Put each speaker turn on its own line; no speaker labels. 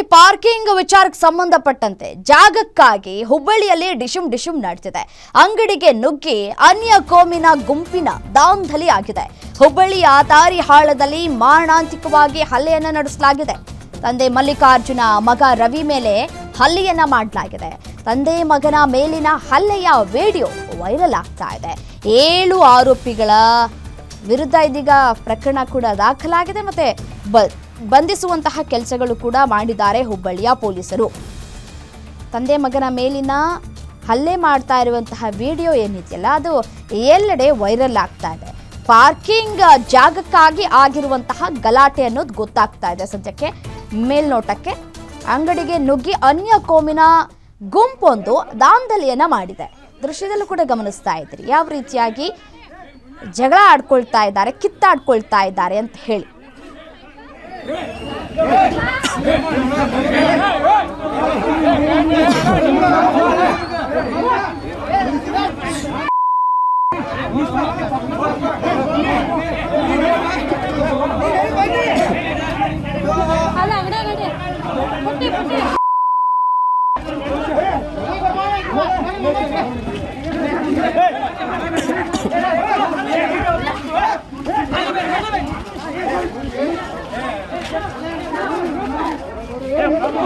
ನೋಡಿ ಪಾರ್ಕಿಂಗ್ ವಿಚಾರಕ್ಕೆ ಸಂಬಂಧಪಟ್ಟಂತೆ ಜಾಗಕ್ಕಾಗಿ ಹುಬ್ಬಳ್ಳಿಯಲ್ಲಿ ಡಿಶುಮ್ ಡಿಶುಮ್ ನಡೆದಿದೆ. ಅಂಗಡಿಗೆ ನುಗ್ಗಿ ಅನ್ಯ ಕೋಮಿನ ಗುಂಪಿನ ದಾಂಧಲಿ ಆಗಿದೆ. ಹುಬ್ಬಳ್ಳಿಯ ತಾರಿಹಾಳದಲ್ಲಿ ಮಾರಣಾಂತಿಕವಾಗಿ ಹಲ್ಲೆಯನ್ನ ನಡೆಸಲಾಗಿದೆ. ತಂದೆ ಮಲ್ಲಿಕಾರ್ಜುನ ಮಗ ರವಿ ಮೇಲೆ ಹಲ್ಲೆಯನ್ನ ಮಾಡಲಾಗಿದೆ. ತಂದೆ ಮಗನ ಮೇಲಿನ ಹಲ್ಲೆಯ ವಿಡಿಯೋ ವೈರಲ್ ಆಗ್ತಾ ಇದೆ. ಏಳು ಆರೋಪಿಗಳ ವಿರುದ್ಧ ಇದೀಗ ಪ್ರಕರಣ ಕೂಡ ದಾಖಲಾಗಿದೆ ಮತ್ತೆ ಬಂಧಿಸುವಂತಹ ಕೆಲಸಗಳು ಕೂಡ ಮಾಡಿದ್ದಾರೆ ಹುಬ್ಬಳ್ಳಿಯ ಪೊಲೀಸರು. ತಂದೆ ಮಗನ ಮೇಲಿನ ಹಲ್ಲೆ ಮಾಡ್ತಾ ಇರುವಂತಹ ವಿಡಿಯೋ ಏನಿದೆಯಲ್ಲ, ಅದು ಎಲ್ಲೆಡೆ ವೈರಲ್ ಆಗ್ತಾ ಇದೆ. ಪಾರ್ಕಿಂಗ್ ಜಾಗಕ್ಕಾಗಿ ಆಗಿರುವಂತಹ ಗಲಾಟೆ ಅನ್ನೋದು ಗೊತ್ತಾಗ್ತಾ ಇದೆ ಸದ್ಯಕ್ಕೆ. ಮೇಲ್ನೋಟಕ್ಕೆ ಅಂಗಡಿಗೆ ನುಗ್ಗಿ ಅನ್ಯ ಕೋಮಿನ ಗುಂಪೊಂದು ದಾಂಧಲಿಯನ್ನ ಮಾಡಿದೆ. ದೃಶ್ಯದಲ್ಲೂ ಕೂಡ ಗಮನಿಸ್ತಾ ಇದ್ರಿ, ಯಾವ ರೀತಿಯಾಗಿ ಜಗಳ ಆಡ್ಕೊಳ್ತಾ ಇದ್ದಾರೆ, ಕಿತ್ತಾಡ್ಕೊಳ್ತಾ ಇದ್ದಾರೆ ಅಂತ ಹೇಳಿ.
Vamos lá, vamos lá. Hey,